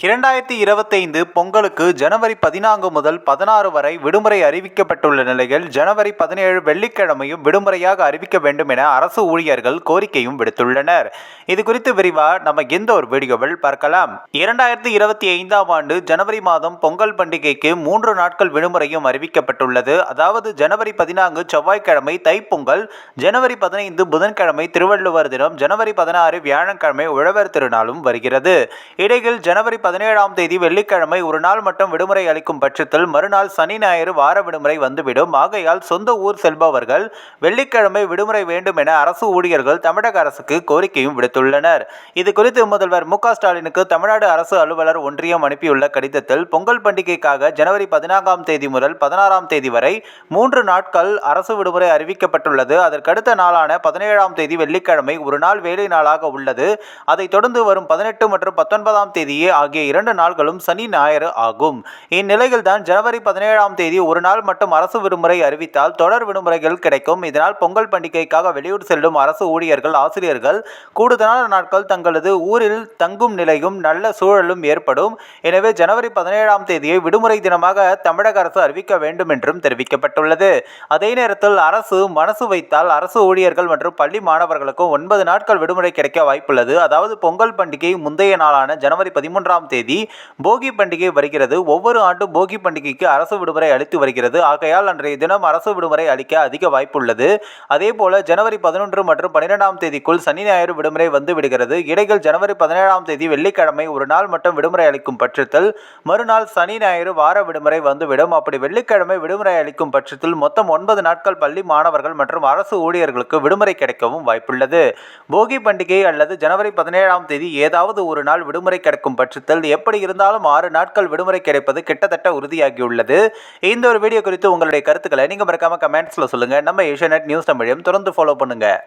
இரண்டாயிரத்தி இருபத்தைந்து பொங்கலுக்கு ஜனவரி பதினான்கு முதல் பதினாறு வரை விடுமுறை அறிவிக்கப்பட்டுள்ள நிலையில் ஜனவரி பதினேழு வெள்ளிக்கிழமையும் விடுமுறையாக அறிவிக்க வேண்டும் என அரசு ஊழியர்கள் கோரிக்கையும் விடுத்துள்ளனர். இது குறித்து விரிவாக நம்ம எந்த ஒரு வீடியோவில் பார்க்கலாம். இரண்டாயிரத்தி இருபத்தி ஐந்தாம் ஆண்டு ஜனவரி மாதம் பொங்கல் பண்டிகைக்கு மூன்று நாட்கள் விடுமுறையும் அறிவிக்கப்பட்டுள்ளது. அதாவது ஜனவரி பதினான்கு செவ்வாய்க்கிழமை தைப்பொங்கல் ஜனவரி பதினைந்து புதன்கிழமை திருவள்ளுவர் தினம் ஜனவரி பதினாறு வியாழக்கிழமை உழவர் திருநாளும் வருகிறது. இடையில் ஜனவரி பதினேழாம் தேதி வெள்ளிக்கிழமை ஒரு நாள் மட்டும் விடுமுறை அளிக்கும் பட்சத்தில் மறுநாள் சனி ஞாயிறு வார விடுமுறை வந்துவிடும். ஆகையால் சொந்த ஊர் செல்பவர்கள் வெள்ளிக்கிழமை விடுமுறை வேண்டும் என அரசு ஊழியர்கள் தமிழக அரசுக்கு கோரிக்கையும் விடுத்துள்ளனர். இது குறித்து முதல்வர் மு க ஸ்டாலினுக்கு தமிழ்நாடு அரசு அலுவலர் ஒன்றியம் அனுப்பியுள்ள கடிதத்தில் பொங்கல் பண்டிகைக்காக ஜனவரி பதினான்காம் தேதி முதல் பதினாறாம் தேதி வரை மூன்று நாட்கள் அரசு விடுமுறை அறிவிக்கப்பட்டுள்ளது. அதற்கடுத்த நாளான பதினேழாம் தேதி வெள்ளிக்கிழமை ஒரு நாள் வேலை நாளாக உள்ளது. அதைத் தொடர்ந்து வரும் பதினெட்டு மற்றும் பத்தொன்பதாம் தேதியே ஆகிய இரண்டு நாள்களும் சனி ஞாயிறு ஆகும். இந்நிலையில் தான் ஜனவரி பதினேழாம் தேதி ஒரு நாள் மட்டும் அரசு விடுமுறை அறிவித்தால் தொடர் விடுமுறைகள் கிடைக்கும். இதனால் பொங்கல் பண்டிகைக்காக வெளியூர் செல்லும் அரசு ஊழியர்கள் ஆசிரியர்கள் கூடுதலான நாட்கள் தங்களது ஊரில் தங்கும் நிலையும் நல்ல சூழலும் ஏற்படும். எனவே ஜனவரி பதினேழாம் தேதியை விடுமுறை தினமாக தமிழக அரசு அறிவிக்க வேண்டும் என்றும் தெரிவிக்கப்பட்டுள்ளது. அதே நேரத்தில் அரசு மனசு வைத்தால் அரசு ஊழியர்கள் மற்றும் பள்ளி மாணவர்களுக்கும் ஒன்பது நாட்கள் விடுமுறை கிடைக்க வாய்ப்புள்ளது. அதாவது பொங்கல் பண்டிகை முந்தைய நாளான ஜனவரி பதிமூன்றாம் தேதி போகி பண்டிகை வருகிறது. ஒவ்வொரு ஆண்டும் போகி பண்டிகைக்கு அரசு விடுமுறை அளித்து வருகிறது. ஆகையால் அன்றைய தினம் அரசு விடுமுறை அளிக்க அதிக வாய்ப்புள்ளது. அதே போல ஜனவரி பதினொன்று மற்றும் பன்னிரெண்டாம் தேதிக்குள் சனி ஞாயிறு விடுமுறை வந்து விடுகிறது. இடையில் ஜனவரி பதினேழாம் தேதி வெள்ளிக்கிழமை ஒரு நாள் மட்டும் விடுமுறை அளிக்கும் பட்சத்தில் மறுநாள் சனி ஞாயிறு வார விடுமுறை வந்துவிடும். அப்படி வெள்ளிக்கிழமை விடுமுறை அளிக்கும் பட்சத்தில் மொத்தம் ஒன்பது நாட்கள் பள்ளி மாணவர்கள் மற்றும் அரசு ஊழியர்களுக்கு விடுமுறை கிடைக்கவும் வாய்ப்புள்ளது. போகி பண்டிகை அல்லது ஜனவரி பதினேழாம் தேதி ஏதாவது ஒரு நாள் விடுமுறை கிடைக்கும் பட்சத்தில் எப்படி இருந்தாலும் ஆறு நாட்கள் விடுமுறை கிடைப்பது கிட்டத்தட்ட உறுதியாகியுள்ளது. இந்த ஒரு வீடியோ குறித்து உங்களுடைய கருத்துக்களை நீங்கள் மறக்காம கமெண்ட்ஸில் சொல்லுங்கள் நம்ம ஏஷியா நியூஸ் தமிழையும் தொடர்ந்து ஃபாலோ பண்ணுங்கள்